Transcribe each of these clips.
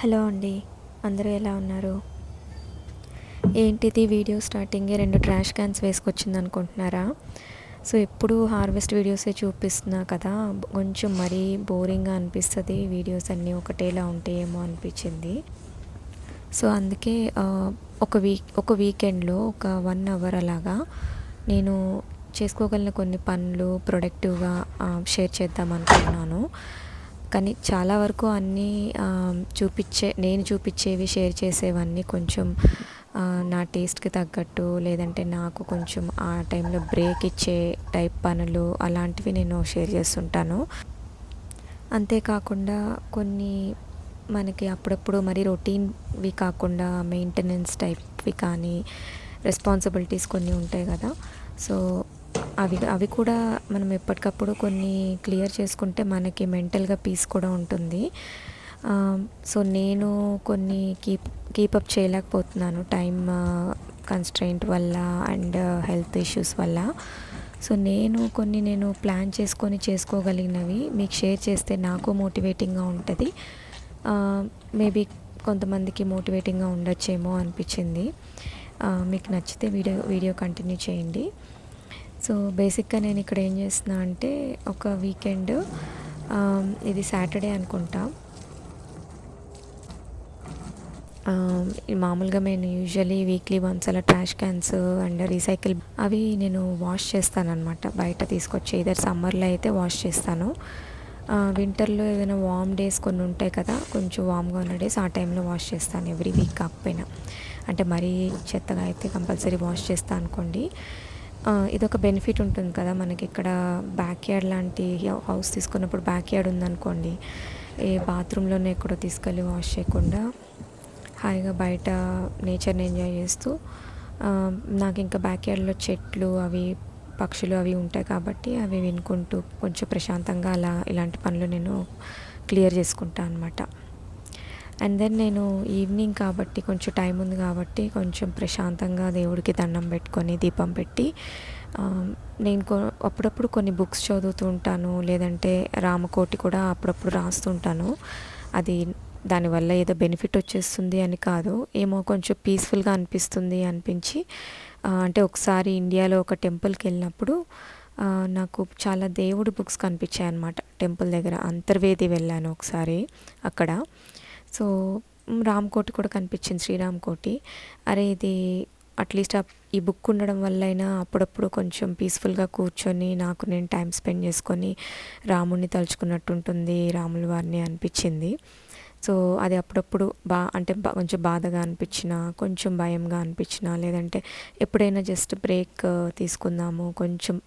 Hello అండి అందరూ ఎలా ఉన్నారు? ఏంటిది వీడియో స్టార్టింగే రెండు ట్రాష్ క్యాన్స్ వేసుకొచ్చింది అనుకుంటున్నారా సో ఎప్పుడు హార్వెస్ట్ వీడియోసే చూపిస్తున్నా కదా కొంచెం మరీ బోరింగ్గా అనిపిస్తుంది వీడియోస్ అన్నీ ఒకటేలా ఉంటాయేమో అనిపించింది. సో అందుకే ఒక వీక్ ఒక వీకెండ్లో ఒక వన్ అవర్ అలాగా నేను చేసుకోగలిగిన కొన్ని పనులు ప్రొడక్టివ్గా షేర్ చేద్దాం అనుకుంటున్నాను కానీ చాలా వరకు అన్నీ చూపించే నేను చూపించేవి షేర్ చేసేవన్నీ కొంచెం నా టేస్ట్కి తగ్గట్టు లేదంటే నాకు కొంచెం ఆ టైంలో బ్రేక్ ఇచ్చే టైప్ పనులు అలాంటివి నేను షేర్ చేస్తుంటాను. అంతేకాకుండా కొన్ని మనకి అప్పుడప్పుడు మరి రొటీన్వి కాకుండా మెయింటెనెన్స్ టైప్వి కానీ రెస్పాన్సిబిలిటీస్ కొన్ని ఉంటాయి కదా. సో అవి అవి కూడా మనం ఎప్పటికప్పుడు కొన్ని క్లియర్ చేసుకుంటే మనకి మెంటల్గా పీస్ కూడా ఉంటుంది. సో నేను కొన్ని కీప్ కీపప్ చేయలేకపోతున్నాను టైం కన్స్ట్రెయింట్ వల్ల అండ్ హెల్త్ ఇష్యూస్ వల్ల. సో నేను కొన్ని నేను ప్లాన్ చేసుకొని చేసుకోగలిగినవి మీకు షేర్ చేస్తే నాకు మోటివేటింగ్గా ఉంటుంది. మేబీ కొంతమందికి మోటివేటింగ్గా ఉండొచ్చేమో అనిపించింది. మీకు నచ్చితే వీడియో వీడియో కంటిన్యూ చేయండి. సో బేసిక్గా నేను ఇక్కడ ఏం చేస్తున్నా అంటే ఒక వీకెండ్ ఇది సాటర్డే అనుకుంటా. మామూలుగా నేను యూజువలీ వీక్లీ వన్స్ అలా ట్రాష్ క్యాన్స్ అండ్ రీసైకిల్ అవి నేను వాష్ చేస్తాను అనమాట బయట తీసుకొచ్చి ఇదర్ సమ్మర్లో అయితే వాష్ చేస్తాను. వింటర్లో ఏదైనా వామ్ డేస్ కొన్ని ఉంటాయి కదా కొంచెం వామ్గా ఉన్న డేస్ ఆ టైంలో వాష్ చేస్తాను ఎవ్రీ వీక్ కాకపోయినా. అంటే మరీ చెత్తగా అయితే కంపల్సరీ వాష్ చేస్తాను అనుకోండి. ఇదొక బెనిఫిట్ ఉంటుంది కదా మనకి ఇక్కడ బ్యాక్ యార్డ్ లాంటి హౌస్ తీసుకున్నప్పుడు బ్యాక్ యార్డ్ ఉందనుకోండి ఏ బాత్రూంలోనే ఎక్కడో తీసుకెళ్ళి వాష్ చేయకుండా హాయిగా బయట నేచర్ని ఎంజాయ్ చేస్తూ నాకు ఇంకా బ్యాక్ యార్డ్లో చెట్లు అవి పక్షులు అవి ఉంటాయి కాబట్టి అవి వినుకుంటూ కొంచెం ప్రశాంతంగా అలా ఇలాంటి పనులు నేను క్లియర్ చేసుకుంటాను అనమాట అండ్ దెన్ నేను ఈవినింగ్ కాబట్టి కొంచెం టైం ఉంది కాబట్టి కొంచెం ప్రశాంతంగా దేవుడికి దండం పెట్టుకొని దీపం పెట్టి నేను కొ- అప్పుడప్పుడు కొన్ని బుక్స్ చదువుతూ ఉంటాను. లేదంటే రామకోటి కూడా అప్పుడప్పుడు రాస్తుంటాను అది దానివల్ల ఏదో బెనిఫిట్ వచ్చేస్తుంది అని కాదు. ఏమో కొంచెం పీస్ఫుల్గా అనిపిస్తుంది అనిపించి అంటే ఒకసారి ఇండియాలో ఒక టెంపుల్కి వెళ్ళినప్పుడు నాకు చాలా దేవుడి బుక్స్ కనిపించాయి అనమాట టెంపుల్ దగ్గర అంతర్వేది వెళ్ళాను ఒకసారి అక్కడ. సో రామ్ రామ్కోటి కూడా కనిపించింది శ్రీరామ్ కోటి. అరే ఇది అట్లీస్ట్ ఈ బుక్ ఉండడం వల్ల అయినా అప్పుడప్పుడు కొంచెం పీస్ఫుల్గా కూర్చొని నాకు నేను టైం స్పెండ్ చేసుకొని రాముడిని తలుచుకున్నట్టు ఉంటుంది రాముల వారిని అనిపించింది. సో అది అప్పుడప్పుడు బా అంటే కొంచెం బాధగా అనిపించిన కొంచెం భయంగా అనిపించిన లేదంటే ఎప్పుడైనా జస్ట్ బ్రేక్ తీసుకుందాము కొంచెం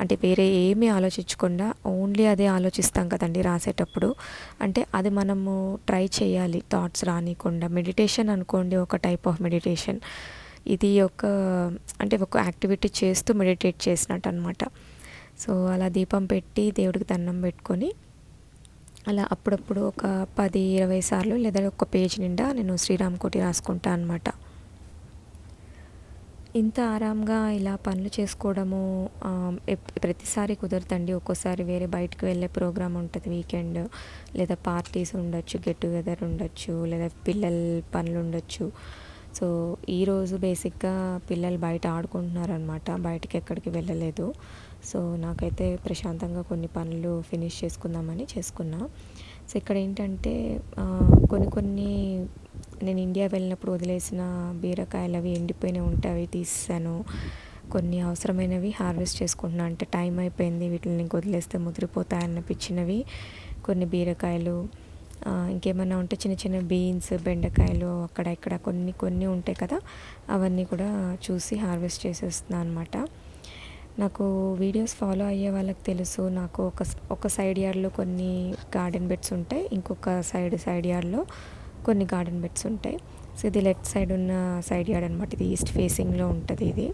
అంటే వేరే ఏమీ ఆలోచించకుండా ఓన్లీ అదే ఆలోచిస్తాం కదండి రాసేటప్పుడు. అంటే అది మనము ట్రై చేయాలి థాట్స్ రానికుండా మెడిటేషన్ అనుకోండి ఒక టైప్ ఆఫ్ మెడిటేషన్. ఇది ఒక అంటే ఒక యాక్టివిటీ చేస్తూ మెడిటేట్ చేసినట్టు అనమాట సో అలా దీపం పెట్టి దేవుడికి దండం పెట్టుకొని అలా అప్పుడప్పుడు ఒక పది ఇరవై సార్లు లేదా ఒక పేజ్ నిండా నేను శ్రీరామ్ కోటి రాసుకుంటా అనమాట. ఇంత ఆరాంగా ఇలా పనులు చేసుకోవడము ప్రతిసారి కుదరదండి. ఒక్కోసారి వేరే బయటకు వెళ్ళే ప్రోగ్రామ్ ఉంటుంది వీకెండ్. లేదా పార్టీస్ ఉండొచ్చు గెట్ టుగెదర్ ఉండొచ్చు లేదా పిల్లల పనులు ఉండొచ్చు. సో ఈరోజు బేసిక్గా పిల్లలు బయట ఆడుకుంటున్నారనమాట బయటకి ఎక్కడికి వెళ్ళలేదు. సో నాకైతే ప్రశాంతంగా కొన్ని పనులు ఫినిష్ చేసుకుందామని చేసుకున్నా. సో ఇక్కడ ఏంటంటే కొన్ని కొన్ని నేను ఇండియా వెళ్ళినప్పుడు వదిలేసిన బీరకాయలు అవి ఎండిపోయినవి ఉంటే అవి తీసాను కొన్ని అవసరమైనవి హార్వెస్ట్ చేసుకుంటున్నా. అంటే టైం అయిపోయింది వీటిని ఇంక వదిలేస్తే ముదిరిపోతాయనిపించినవి. కొన్ని బీరకాయలు ఇంకేమైనా ఉంటే చిన్న చిన్న బీన్స్ బెండకాయలు అక్కడ ఇక్కడ కొన్ని కొన్ని ఉంటాయి కదా అవన్నీ కూడా చూసి హార్వెస్ట్ చేసేస్తున్నాను అనమాట నాకు వీడియోస్ ఫాలో అయ్యే వాళ్ళకి తెలుసు నాకు ఒక ఒక సైడ్ యార్డ్లో కొన్ని గార్డెన్ బెడ్స్ ఉంటాయి ఇంకొక సైడ్ సైడ్ యార్డ్లో కొన్ని గార్డెన్ బెడ్స్ ఉంటాయి. సో ఇది లెఫ్ట్ సైడ్ ఉన్న సైడ్ యార్డ్ అనమాట ఇది ఈస్ట్ ఫేసింగ్లో ఉంటుంది ఇది.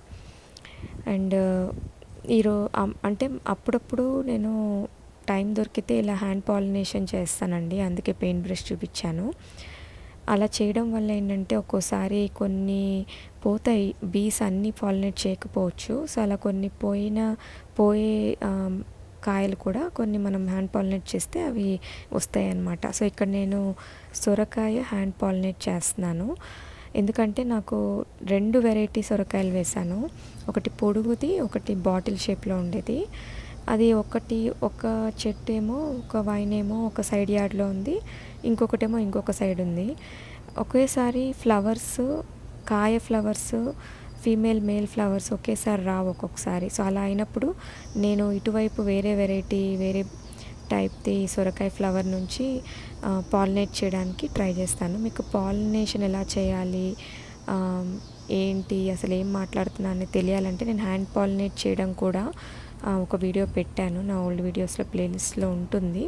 అండ్ ఈరో అంటే అప్పుడప్పుడు నేను టైం దొరికితే ఇలా హ్యాండ్ పాలినేషన్ చేస్తానండి. అందుకే పెయింట్ బ్రష్ చూపించాను. అలా చేయడం వల్ల ఏంటంటే ఒక్కోసారి కొన్ని పోతాయి. బీస్ అన్నీ పాలినేట్ చేయకపోవచ్చు. సో అలా కొన్ని పోయిన పోయే కాయలు కూడా కొన్ని మనం హ్యాండ్ పాలినేట్ చేస్తే అవి వస్తాయి అన్నమాట సో ఇక్కడ నేను సొరకాయ హ్యాండ్ పాలినేట్ చేస్తున్నాను. ఎందుకంటే నాకు రెండు వెరైటీ సొరకాయలు వేశాను. ఒకటి పొడుగుది ఒకటి బాటిల్ షేప్లో ఉండేది. అది ఒకటి ఒక చెట్టు ఏమో ఒక వైన్ ఏమో ఒక సైడ్ యార్డ్లో ఉంది. ఇంకొకటేమో ఇంకొక సైడ్ ఉంది. ఒకేసారి ఫ్లవర్స్ కాయ ఫ్లవర్స్ ఫీమేల్ మేల్ ఫ్లవర్స్ ఒకేసారి రావు ఒక్కొక్కసారి. సో అలా అయినప్పుడు నేను ఇటువైపు వేరే వెరైటీ వేరే టైప్ది సొరకాయ ఫ్లవర్ నుంచి పాలినేట్ చేయడానికి ట్రై చేస్తాను. మీకు పాలినేషన్ ఎలా చేయాలి ఏంటి అసలు ఏం మాట్లాడుతున్నాను తెలియాలంటే నేను హ్యాండ్ పాలినేట్ చేయడం కూడా ఒక వీడియో పెట్టాను. నా ఓల్డ్ వీడియోస్లో ప్లేలిస్ట్లో ఉంటుంది.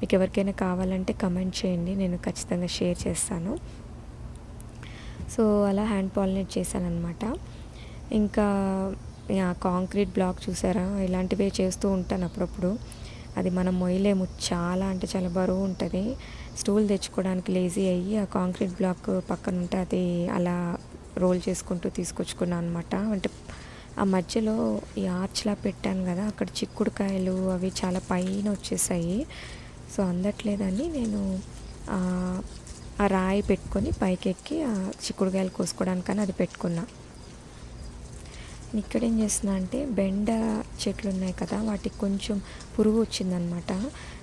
మీకు ఎవరికైనా కావాలంటే కమెంట్ చేయండి నేను ఖచ్చితంగా షేర్ చేస్తాను. సో అలా హ్యాండ్ పాలినేట్ చేశాను అనమాట ఇంకా కాంక్రీట్ బ్లాక్ చూసారా? ఇలాంటివే చేస్తూ ఉంటాను అప్పుడప్పుడు. అది మనం మొయ్యలేము. చాలా అంటే చాలా బరువు ఉంటుంది. స్టూల్ తెచ్చుకోవడానికి లేజీ అయ్యి ఆ కాంక్రీట్ బ్లాక్ పక్కన ఉంటే అది అలా రోల్ చేసుకుంటూ తీసుకొచ్చుకున్నాను అనమాట అంటే ఆ మధ్యలో ఈ ఆర్చ్లా పెట్టాను కదా అక్కడ చిక్కుడుకాయలు అవి చాలా పైన వచ్చేసాయి. సో అందట్లేదని నేను ఆ, ఆ రాయి పెట్టుకొని పైకెక్కి ఆ చిక్కుడుకాయలు కోసుకోవడానికని అది పెట్టుకున్నా. ఇక్కడ ఏం చేస్తున్నా అంటే బెండ చెట్లు ఉన్నాయి కదా వాటికి కొంచెం పురుగు వచ్చిందనమాట.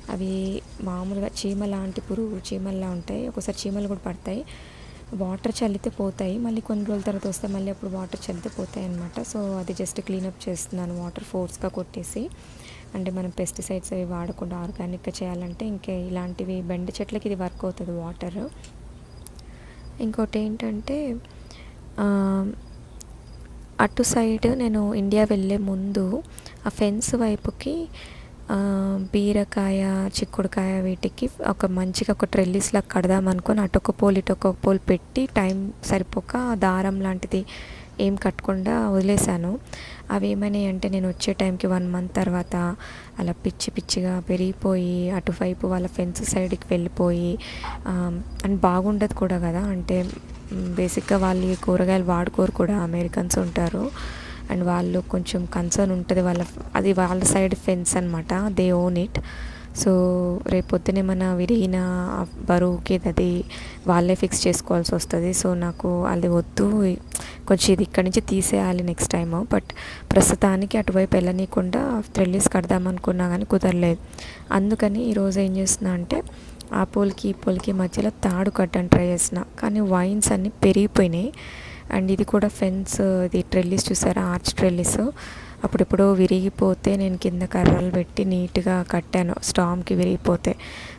అవి మామూలుగా చీమ లాంటి పురుగు చీమల్లా ఉంటాయి. ఒకసారి చీమలు కూడా పడతాయి. వాటర్ చల్లితే పోతాయి. మళ్ళీ కొన్ని రోజుల తర్వాత వస్తే మళ్ళీ అప్పుడు వాటర్ చల్లితే పోతాయి అనమాట సో అది జస్ట్ క్లీనప్ చేస్తున్నాను వాటర్ ఫోర్స్గా కొట్టేసి. అంటే మనం పెస్టిసైడ్స్ అవి వాడకుండా ఆర్గానిక్గా చేయాలంటే ఇంకా ఇలాంటివి బెండ చెట్లకి ఇది వర్క్ అవుతుంది వాటర్. ఇంకోటి ఏంటంటే అటు సైడ్ నేను ఇండియా వెళ్ళే ముందు ఆ ఫెన్స్ వైపుకి బీరకాయ చిక్కుడుకాయ వీటికి ఒక మంచిగా ఒక ట్రెల్లిస్లా కడదాం అనుకొని అటు ఒక పోల్ ఇటు ఒక పోల్ పెట్టి టైం సరిపోక దారం లాంటిది ఏం కట్టకుండా వదిలేశాను. అవి ఏమైనాయి అంటే నేను వచ్చే టైంకి వన్ మంత్ తర్వాత అలా పిచ్చి పిచ్చిగా పెరిగిపోయి అటువైపు వాళ్ళ ఫెన్స్ సైడ్కి వెళ్ళిపోయి అండ్ బాగుండదు కూడా కదా. అంటే బేసిక్గా వాళ్ళు ఈ కూరగాయలు వాడుకోరు కూడా. అమెరికన్స్ ఉంటారు. అండ్ వాళ్ళు కొంచెం కన్సర్న్ ఉంటుంది వాళ్ళ అది వాళ్ళ సైడ్ ఫెన్స్ అనమాట దే ఓన్ ఇట్. సో రేపు పొద్దున ఏమైనా విరిగిన బరువుకి అది వాళ్ళే ఫిక్స్ చేసుకోవాల్సి వస్తుంది. సో నాకు అది వద్దు. కొంచెం ఇది ఇక్కడి నుంచి తీసేయాలి నెక్స్ట్ టైం బట్ ప్రస్తుతానికి అటువైపు వెళ్ళనీయకుండా థ్రెల్లీస్ కడదాం అనుకున్నా కానీ కుదరలేదు. అందుకని ఈరోజు ఏం చేస్తున్నా అంటే ఆ పోల్కి ఈ పోల్కి మధ్యలో తాడు కట్టని ట్రై చేసిన కానీ వైన్స్ అన్నీ పెరిగిపోయినాయి. అండ్ ఇది కూడా ఫెన్స్ ఇది ట్రెల్లీస్ చూసారా? Arch trellis. అప్పుడిప్పుడు విరిగిపోతే నేను కింద కర్రలు పెట్టి నీట్గా కట్టాను స్టామ్కి విరిగిపోతే.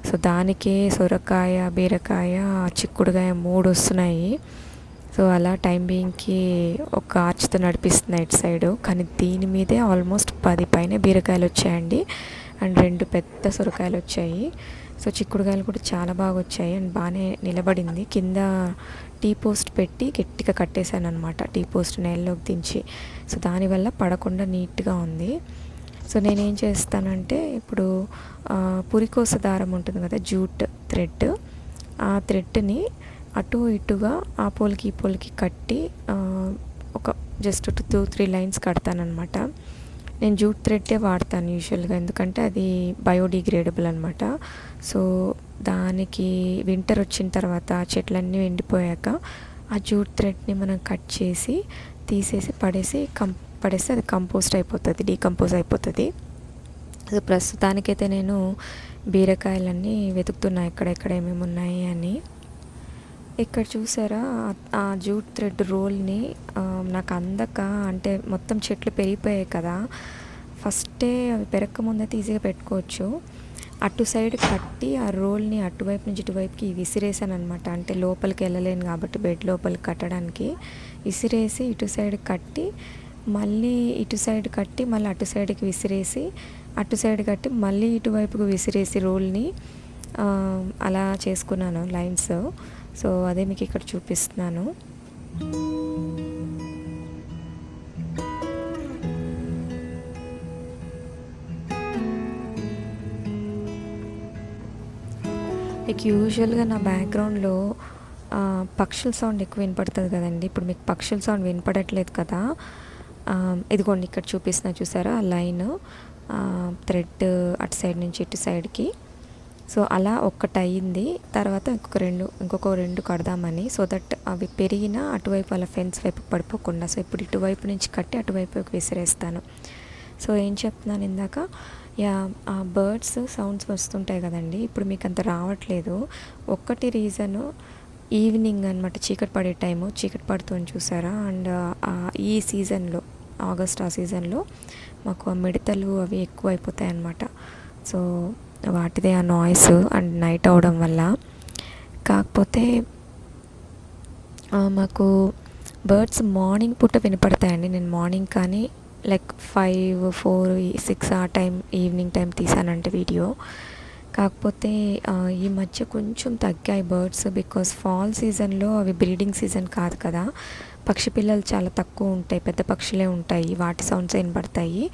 సో దానికే సొరకాయ బీరకాయ చిక్కుడుకాయ మూడు వస్తున్నాయి సో అలా టైం బీయింగ్కి ఒక ఆర్చ్తో నడిపిస్తున్నాయి ఇటు సైడు. కానీ దీని మీదే ఆల్మోస్ట్ పది పైన బీరకాయలు వచ్చాయండి అండ్ రెండు పెద్ద సొరకాయలు వచ్చాయి. సో చిక్కుడుకాయలు కూడా చాలా బాగా వచ్చాయి అండ్ బాగానే నిలబడింది. కింద టీ పోస్ట్ పెట్టి గట్టిగా కట్టేశాను అనమాట టీ పోస్ట్ నేలలోకి దించి. సో దానివల్ల పడకుండా నీట్గా ఉంది. సో నేనేం చేస్తానంటే ఇప్పుడు పురికోస దారం ఉంటుంది కదా జూట్ థ్రెడ్. ఆ థ్రెడ్ని అటు ఇటుగా ఆ పోల్కి ఈ పోల్కి కట్టి ఒక జస్ట్ టూ త్రీ లైన్స్ కడతానమాట నేను జూట్ థ్రెడ్డే వాడతాను యూజువల్గా. ఎందుకంటే అది బయోడిగ్రేడబుల్ అనమాట సో దానికి వింటర్ వచ్చిన తర్వాత చెట్లన్నీ ఎండిపోయాక ఆ జూట్ థ్రెడ్ని మనం కట్ చేసి తీసేసి పడేసి కం పడేస్తే అది కంపోస్ట్ అయిపోతుంది డీకంపోజ్ అయిపోతుంది. సో ప్రస్తుతానికైతే నేను బీరకాయలన్నీ వెతుకుతున్నాయి ఎక్కడెక్కడ ఏమేమి ఉన్నాయి అని. ఇక్కడ చూసారా? ఆ- జూట్ థ్రెడ్ రోల్ని నాకు అందక అంటే మొత్తం చెట్లు పెరిగిపోయాయి కదా. ఫస్టే అవి పెరక్క ముందైతే ఈజీగా పెట్టుకోవచ్చు. అటు సైడ్ కట్టి ఆ రోల్ని అటువైపు నుంచి ఇటువైపుకి విసిరేసాను అనమాట అంటే లోపలికి వెళ్ళలేను కాబట్టి బెడ్ లోపలికి కట్టడానికి. విసిరేసి ఇటు సైడ్ కట్టి మళ్ళీ ఇటు సైడ్ కట్టి మళ్ళీ అటు సైడ్కి విసిరేసి అటు సైడ్ కట్టి మళ్ళీ ఇటువైపుకు విసిరేసి రోల్ని అలా చేసుకున్నాను లైన్స్. సో అదే మీకు ఇక్కడ చూపిస్తున్నాను. లైక్ యూజువల్గా నా బ్యాక్గ్రౌండ్లో పక్షుల సౌండ్ ఎక్కువ వినపడుతుంది కదండి. ఇప్పుడు మీకు పక్షుల సౌండ్ వినపడట్లేదు కదా. ఇదిగోండి ఇక్కడ చూపిస్తున్నా చూసారా? ఆ లైన్ థ్రెడ్ అటు సైడ్ నుంచి ఇటు సైడ్కి సో అలా ఒక్కటి అయ్యింది తర్వాత ఇంకొక రెండు ఇంకొక రెండు కడదామని సో దట్ అవి పెరిగినా అటువైపు అలా ఫెన్స్ వైపు పడిపోకుండా సో ఇప్పుడు ఇటువైపు నుంచి కట్టి అటువైపుకి విసిరేస్తాను. సో ఏం చెప్తున్నాను ఇందాక? యా ఆ బర్డ్స్ సౌండ్స్ వస్తుంటాయి కదండి. ఇప్పుడు మీకు అంత రావట్లేదు. ఒక్కటి రీజను ఈవినింగ్ అనమాట చీకటి పడే టైము చీకటి పడుతుంది చూసారా? అండ్ ఈ సీజన్లో ఆగస్ట్ ఆ సీజన్లో మాకు ఆ మిడతలు అవి ఎక్కువ అయిపోతాయి అన్నమాట సో వాటిదే ఆ నాయిస్ అండ్ నైట్ అవడం వల్ల. కాకపోతే మాకు బర్డ్స్ మార్నింగ్ పూట వినపడతాయండి. నేను మార్నింగ్ కానీ లైక్ ఫైవ్ ఫోర్ సిక్స్ ఆ టైం ఈవినింగ్ టైం తీసానంటే వీడియో కాకపోతే ఈ మధ్య కొంచెం తగ్గాయి బర్డ్స్ బికాస్ ఫాల్ సీజన్లో అవి బ్రీడింగ్ సీజన్ కాదు కదా. పక్షి పిల్లలు చాలా తక్కువ ఉంటాయి. పెద్ద పక్షులే ఉంటాయి. వాటి సౌండ్స్ వినపడతాయి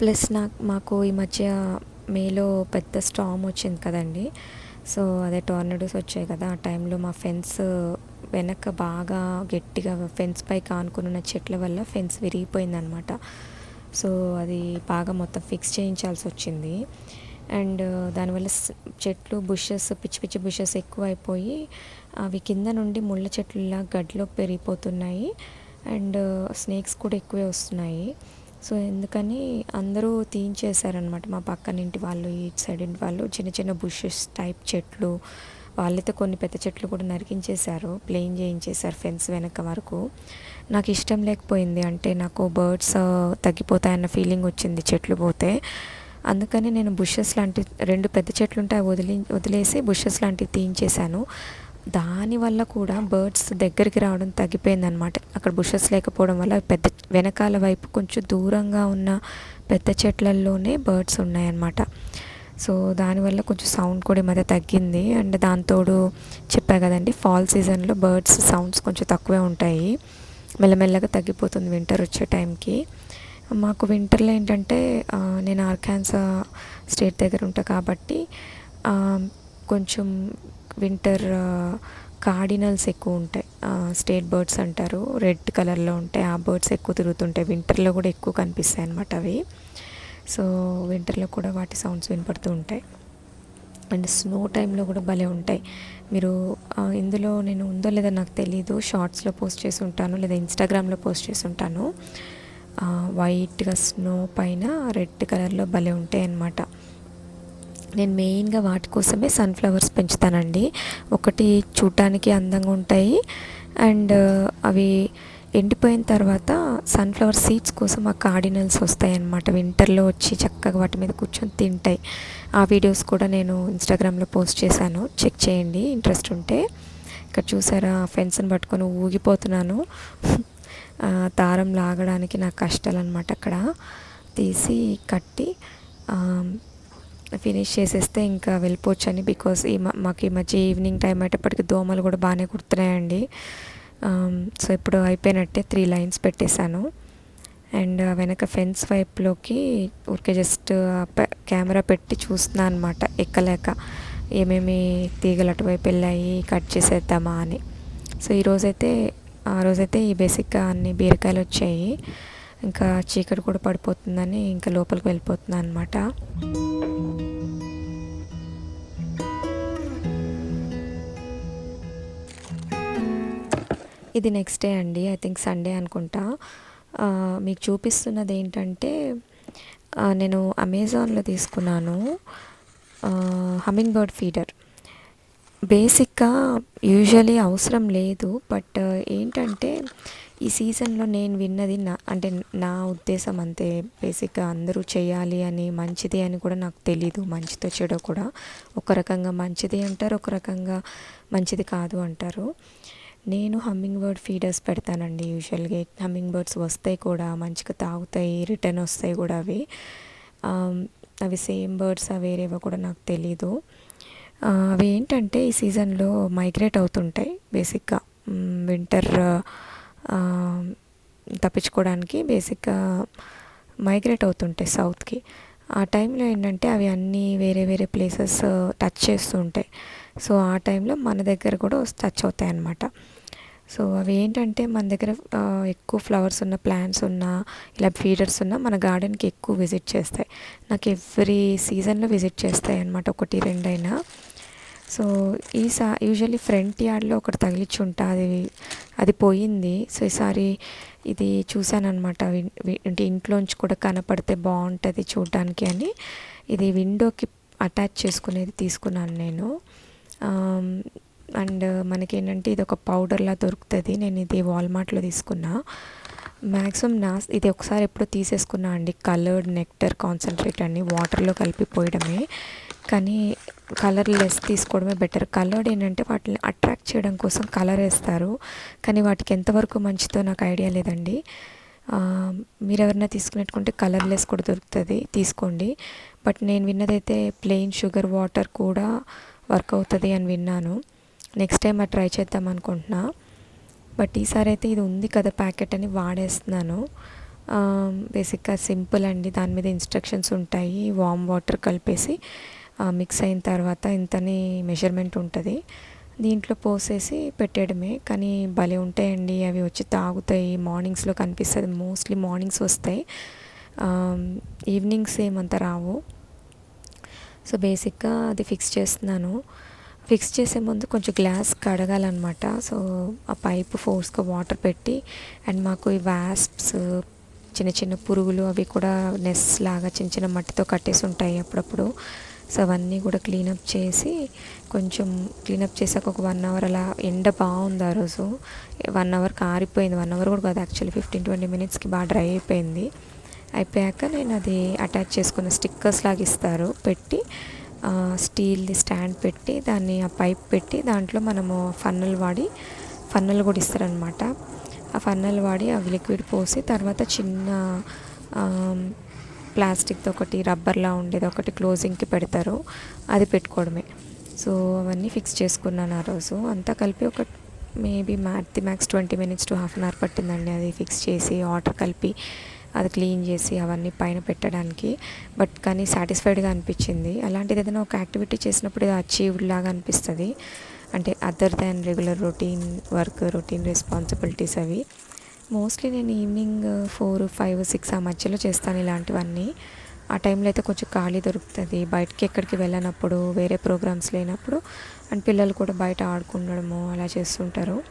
ప్లస్ నాకు మాకు ఈ మధ్య మేలో పెద్ద స్టామ్ వచ్చింది కదండి. సో అదే టోర్నడోస్ వచ్చాయి కదా. ఆ టైంలో మా ఫెన్స్ వెనక బాగా గట్టిగా ఫెన్స్ పై కానుకున్న చెట్ల వల్ల ఫెన్స్ విరిగిపోయిందనమాట. సో అది బాగా మొత్తం ఫిక్స్ చేయించాల్సి వచ్చింది. అండ్ దానివల్ల చెట్లు బుషెస్ పిచ్చి పిచ్చి బుషెస్ ఎక్కువ అయిపోయి అవి కింద నుండి ముళ్ళ చెట్లులా గడ్డిలో పెరిగిపోతున్నాయి. అండ్ స్నేక్స్ కూడా ఎక్కువే వస్తున్నాయి. సో ఎందుకని అందరూ తీయించేశారనమాట మా పక్కన ఇంటి వాళ్ళు ఇటు సైడ్ ఇంటి వాళ్ళు చిన్న చిన్న బుషెస్ టైప్ చెట్లు వాళ్ళైతే కొన్ని పెద్ద చెట్లు కూడా నరికించేశారు ప్లెయిన్ చేయించేశారు ఫెన్స్ వెనక వరకు. నాకు ఇష్టం లేకపోయింది అంటే నాకు బర్డ్స్ తగ్గిపోతాయన్న ఫీలింగ్ వచ్చింది చెట్లు పోతే. అందుకని నేను బుషెస్ లాంటి రెండు పెద్ద చెట్లు ఉంటాయి వదిలి వదిలేసి బుషెస్ లాంటివి తీయించేశాను. దానివల్ల కూడా బర్డ్స్ దగ్గరికి రావడం తగ్గిపోయిందనమాట అక్కడ బుషెస్ లేకపోవడం వల్ల పెద్ద వెనకాల వైపు కొంచెం దూరంగా ఉన్న పెద్ద చెట్లల్లోనే బర్డ్స్ ఉన్నాయన్నమాట. సో దానివల్ల కొంచెం సౌండ్ కూడా ఈ మధ్య తగ్గింది. అండ్ దాంతోడు చెప్పా కదండి ఫాల్ సీజన్లో బర్డ్స్ సౌండ్స్ కొంచెం తక్కువే ఉంటాయి. మెల్లమెల్లగా తగ్గిపోతుంది వింటర్ వచ్చే టైంకి. మాకు వింటర్లో ఏంటంటే నేను ఆర్కాన్సా స్టేట్ దగ్గర ఉంటా కాబట్టి కొంచెం వింటర్ కార్డినల్స్ ఎక్కువ ఉంటాయి. స్టేట్ బర్డ్స్ అంటారు. రెడ్ కలర్లో ఉంటాయి. ఆ బర్డ్స్ ఎక్కువ తిరుగుతుంటాయి. వింటర్లో కూడా ఎక్కువ కనిపిస్తాయి అన్నమాట అవి. సో వింటర్లో కూడా వాటి సౌండ్స్ వినపడుతూ ఉంటాయి. అండ్ స్నో టైంలో కూడా భలే ఉంటాయి. మీరు ఇందులో నేను ఉందో లేదో నాకు తెలీదు. షార్ట్స్లో పోస్ట్ చేసి ఉంటాను. లేదా ఇన్స్టాగ్రామ్లో పోస్ట్ చేసి ఉంటాను. వైట్గా స్నో పైన రెడ్ కలర్లో భలే ఉంటాయి అన్నమాట. నేను మెయిన్గా వాటి కోసమే సన్ఫ్లవర్స్ పెంచుతానండి. ఒకటి చూడటానికి అందంగా ఉంటాయి. అండ్ అవి ఎండిపోయిన తర్వాత సన్ఫ్లవర్ సీడ్స్ కోసం ఆ కార్డినల్స్ వస్తాయి అన్నమాట వింటర్లో వచ్చి చక్కగా వాటి మీద కూర్చొని తింటాయి. ఆ వీడియోస్ కూడా నేను ఇన్స్టాగ్రామ్లో పోస్ట్ చేశాను. చెక్ చేయండి ఇంట్రెస్ట్ ఉంటే. ఇక్కడ చూసారా ఫెన్స్ని పట్టుకొని ఊగిపోతున్నాను. దారం లాగడానికి నాకు కష్టాలు అనమాట అక్కడ. తీసి కట్టి ఫినిష్ చేసేస్తే ఇంకా వెళ్ళిపోవచ్చు అని బికాస్ ఈ మాకు ఈ మధ్య ఈవినింగ్ టైం అయ్యేటప్పటికి దోమలు కూడా బాగానే కుడుతున్నాయండి. సో ఇప్పుడు అయిపోయినట్టే త్రీ లైన్స్ పెట్టేశాను. అండ్ వెనక ఫెన్స్ వైపులోకి ఊరికే జస్ట్ కెమెరా పెట్టి చూస్తున్నా అనమాట ఎక్కలేక ఏమేమి తీగలు అటువైపు వెళ్ళాయి కట్ చేసేద్దామా అని. సో ఈరోజైతే ఆ రోజైతే ఈ బేసిక్గా అన్ని బీరకాయలు వచ్చాయి. ఇంకా చీకటి కూడా పడిపోతుందని ఇంకా లోపలికి వెళ్ళిపోతున్నాను అనమాట ఇది నెక్స్ట్ డే అండి ఐ థింక్ సండే అనుకుంటా. మీకు చూపిస్తున్నది ఏంటంటే నేను అమెజాన్లో తీసుకున్నాను హమ్మింగ్ బర్డ్ ఫీడర్ బేసిక్గా యూజువలీ అవసరం లేదు బట్ ఏంటంటే ఈ సీజన్లో నేను విన్నది నా అంటే నా ఉద్దేశం అంతే. బేసిక్గా అందరూ చేయాలి అని మంచిది అని కూడా నాకు తెలీదు. మంచితో చెడు కూడా ఒక రకంగా మంచిది అంటారు ఒక రకంగా మంచిది కాదు అంటారు. నేను హమ్మింగ్ బర్డ్ ఫీడర్స్ పెడతానండి యూజువల్గా. హమ్మింగ్ బర్డ్స్ వస్తాయి కూడా మంచిగా తాగుతాయి రిటర్న్ వస్తాయి కూడా అవి. అవి సేమ్ బర్డ్స్ వేరేవో కూడా నాకు తెలీదు. అవి ఏంటంటే ఈ సీజన్లో మైగ్రేట్ అవుతుంటాయి బేసిక్గా. వింటర్ తప్పించుకోవడానికి బేసిక్గా మైగ్రేట్ అవుతుంటాయి సౌత్కి. ఆ టైంలో ఏంటంటే అవి అన్నీ వేరే వేరే ప్లేసెస్ టచ్ చేస్తూ ఉంటాయి సో ఆ టైంలో మన దగ్గర కూడా టచ్ అవుతాయి అన్నమాట. సో అవి ఏంటంటే మన దగ్గర ఎక్కువ ఫ్లవర్స్ ఉన్న ప్లాంట్స్ ఉన్న ఇలా ఫీడర్స్ ఉన్న మన గార్డెన్కి ఎక్కువ విజిట్ చేస్తాయి. నాకు ఎవ్రీ సీజన్లో విజిట్ చేస్తాయి అన్నమాట ఒకటి రెండైనా. సో ఈసా యూజువల్లీ ఫ్రంట్ యార్డ్లో ఒకటి తగిలిచ్చి ఉంటా అది అది పోయింది. సో ఈసారి ఇది చూశానమాట అనమాట అంటే ఇంట్లోంచి కూడా కనపడితే బాగుంటుంది చూడడానికి అని. ఇది విండోకి అటాచ్ చేసుకునేది తీసుకున్నాను నేను. అండ్ మనకేంటంటే ఇది ఒక పౌడర్లా దొరుకుతుంది. నేను ఇది వాల్మార్ట్లో తీసుకున్నా. మ్యాక్సిమం నా ఇది ఒకసారి ఎప్పుడో తీసేసుకున్నా అండి. కలర్డ్ నెక్టర్ కాన్సన్ట్రేట్ అని వాటర్లో కలిపి పోయడమే. కానీ కలర్ లెస్ తీసుకోవడమే బెటర్. కలర్డ్ ఏంటంటే వాటిని అట్రాక్ట్ చేయడం కోసం కలర్ వేస్తారు. కానీ వాటికి ఎంతవరకు మంచిదో నాకు ఐడియా లేదండి. మీరు ఎవరైనా తీసుకునేట్టుకుంటే కలర్లెస్ కూడా దొరుకుతుంది తీసుకోండి. బట్ నేను విన్నదైతే ప్లెయిన్ షుగర్ వాటర్ కూడా వర్క్ అవుతుంది అని విన్నాను. నెక్స్ట్ టైం అది ట్రై చేద్దాం అనుకుంటున్నా. బట్ ఈసారి అయితే ఇది ఉంది కదా ప్యాకెట్ అని వాడేస్తున్నాను. బేసిక్గా సింపుల్ అండి. దాని మీద ఇన్స్ట్రక్షన్స్ ఉంటాయి. వామ్ వాటర్ కలిపేసి మిక్స్ అయిన తర్వాత ఇంతని మెజర్మెంట్ ఉంటుంది. దీంట్లో పోసేసి పెట్టేయడమే. కానీ భలే ఉంటాయండి. అవి వచ్చి తాగుతాయి. మార్నింగ్స్లో కనిపిస్తుంది. మోస్ట్లీ మార్నింగ్స్ వస్తాయి. ఈవినింగ్స్ ఏమంత రావు. సో బేసిక్గా అది ఫిక్స్ చేస్తున్నాను. ఫిక్స్ చేసే ముందు కొంచెం గ్లాస్ కడగాలన్నమాట. సో ఆ పైప్ ఫోర్స్గా వాటర్ పెట్టి అండ్ మాకు ఈ వ్యాస్ప్స్ చిన్న చిన్న పురుగులు అవి కూడా నెస్ లాగా చిన్న చిన్న మట్టితో కట్టేసి ఉంటాయి అప్పుడప్పుడు. సో అవన్నీ కూడా క్లీనప్ చేసి కొంచెం క్లీనప్ చేసాక ఒక వన్ అవర్ అలా ఎండ బాగుంది ఆ రోజు. వన్ అవర్కి ఆరిపోయింది వన్ అవర్ కూడా కాదు యాక్చువల్లీ ఫిఫ్టీన్ ట్వంటీ మినిట్స్కి బాగా డ్రై అయిపోయింది. అయిపోయాక నేను అది అటాచ్ చేసుకున్న స్టిక్కర్స్ లాగా ఇస్తారు. పెట్టి స్టీల్ది స్టాండ్ పెట్టి దాన్ని ఆ పైప్ పెట్టి దాంట్లో మనము ఫన్నల్ వాడి ఫన్నల్ కూడా ఇస్తారనమాట ఆ ఫన్నల్ వాడి అవి లిక్విడ్ పోసి తర్వాత చిన్న ప్లాస్టిక్తో ఒకటి రబ్బర్లా ఉండేది ఒకటి క్లోజింగ్కి పెడతారు. అది పెట్టుకోవడమే. సో అవన్నీ ఫిక్స్ చేసుకున్నాను ఆ రోజు. అంతా కలిపి ఒక maybe mat max twenty minutes to half an hour పట్టిందండి. అది ఫిక్స్ చేసి వాటర్ కలిపి అది క్లీన్ చేసి అవన్నీ పైన పెట్టడానికి. బట్ కానీ సాటిస్ఫైడ్గా అనిపించింది. అలాంటిది ఏదైనా ఒక యాక్టివిటీ చేసినప్పుడు ఇది అచీవ్డ్ లాగా అనిపిస్తుంది. అంటే other than regular routine work routine responsibilities అవి. మోస్ట్లీ నేను ఈవినింగ్ ఫోర్ ఫైవ్ సిక్స్ ఆ మధ్యలో చేస్తాను ఇలాంటివన్నీ. ఆ టైంలో అయితే కొంచెం ఖాళీ దొరుకుతుంది. బయటకి ఎక్కడికి వెళ్ళనప్పుడు వేరే ప్రోగ్రామ్స్ లేనప్పుడు అండ్ పిల్లలు కూడా బయట ఆడుకుండడము అలా చేస్తుంటారు.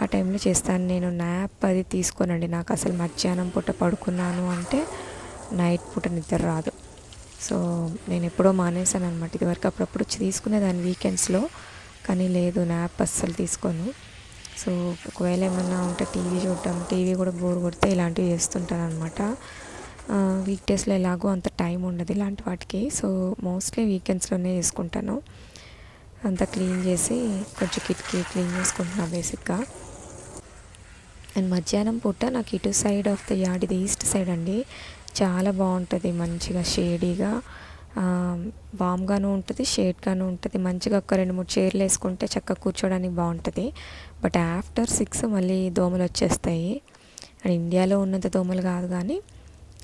ఆ టైంలో చేస్తాను. నేను నాప్ అది తీసుకోనండి. నాకు అసలు మధ్యాహ్నం పూట పడుకున్నాను అంటే నైట్ పూట నిద్ర రాదు. సో నేను ఎప్పుడో మానేశాను అనమాట ఇదివరకు అప్పుడప్పుడు తీసుకునేదాన్ని వీకెండ్స్లో కానీ లేదు నాప్ అస్సలు తీసుకోను. సో ఒకవేళ ఏమన్నా ఉంటే టీవీ చూడటం టీవీ కూడా బోర్ కొడితే ఇలాంటివి చేస్తుంటాను అనమాట వీక్ డేస్లో ఎలాగో అంత టైం ఉండదు ఇలాంటి వాటికి. సో మోస్ట్లీ వీకెండ్స్లోనే చేసుకుంటాను. అంతా క్లీన్ చేసి కొంచెం కిటికీ క్లీన్ చేసుకుంటున్నాను బేసిక్గా. అండ్ మధ్యాహ్నం పూట నాకు ఇటు సైడ్ ఆఫ్ ద యార్డ్ ఇది ఈస్ట్ సైడ్ అండి. చాలా బాగుంటుంది మంచిగా షేడీగా. వామ్గాను ఉంటుంది షేడ్గాను ఉంటుంది. మంచిగా ఒక రెండు మూడు చైర్లు వేసుకుంటే చక్కగా కూర్చోడానికి బాగుంటుంది. బట్ ఆఫ్టర్ సిక్స్ మళ్ళీ దోమలు వచ్చేస్తాయి. అండ్ ఇండియాలో ఉన్నంత దోమలు కాదు కానీ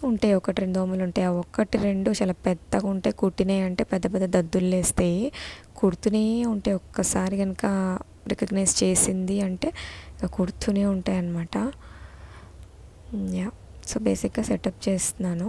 ఉంటాయి ఒకటి రెండు దోమలు ఉంటాయి. ఆ ఒక్కటి రెండు చాలా పెద్దగా ఉంటాయి. కుట్టినాయి అంటే పెద్ద పెద్ద దద్దులు వేస్తాయి కుడుతూనే ఉంటాయి. ఒక్కసారి కనుక రికగ్నైజ్ చేసింది అంటే కుడుతూనే ఉంటాయి అన్నమాట యా. సో బేసిక్గా సెటప్ చేస్తున్నాను.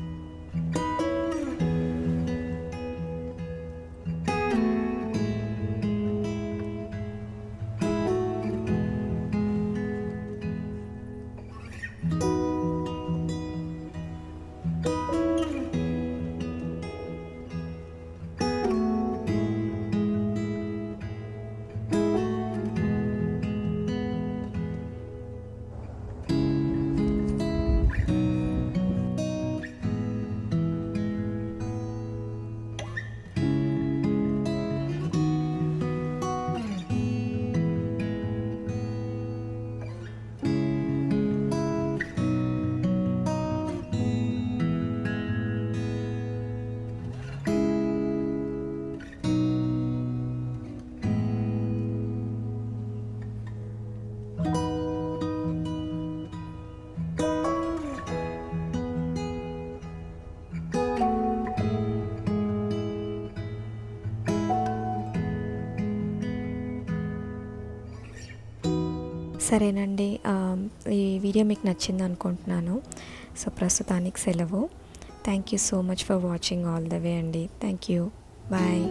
సరేనండి. ఈ వీడియో మీకు నచ్చింది అనుకుంటున్నాను. సో ప్రస్తుతానికి సెలవు. Thank you so much for watching all the way అండి. Thank you. బాయ్.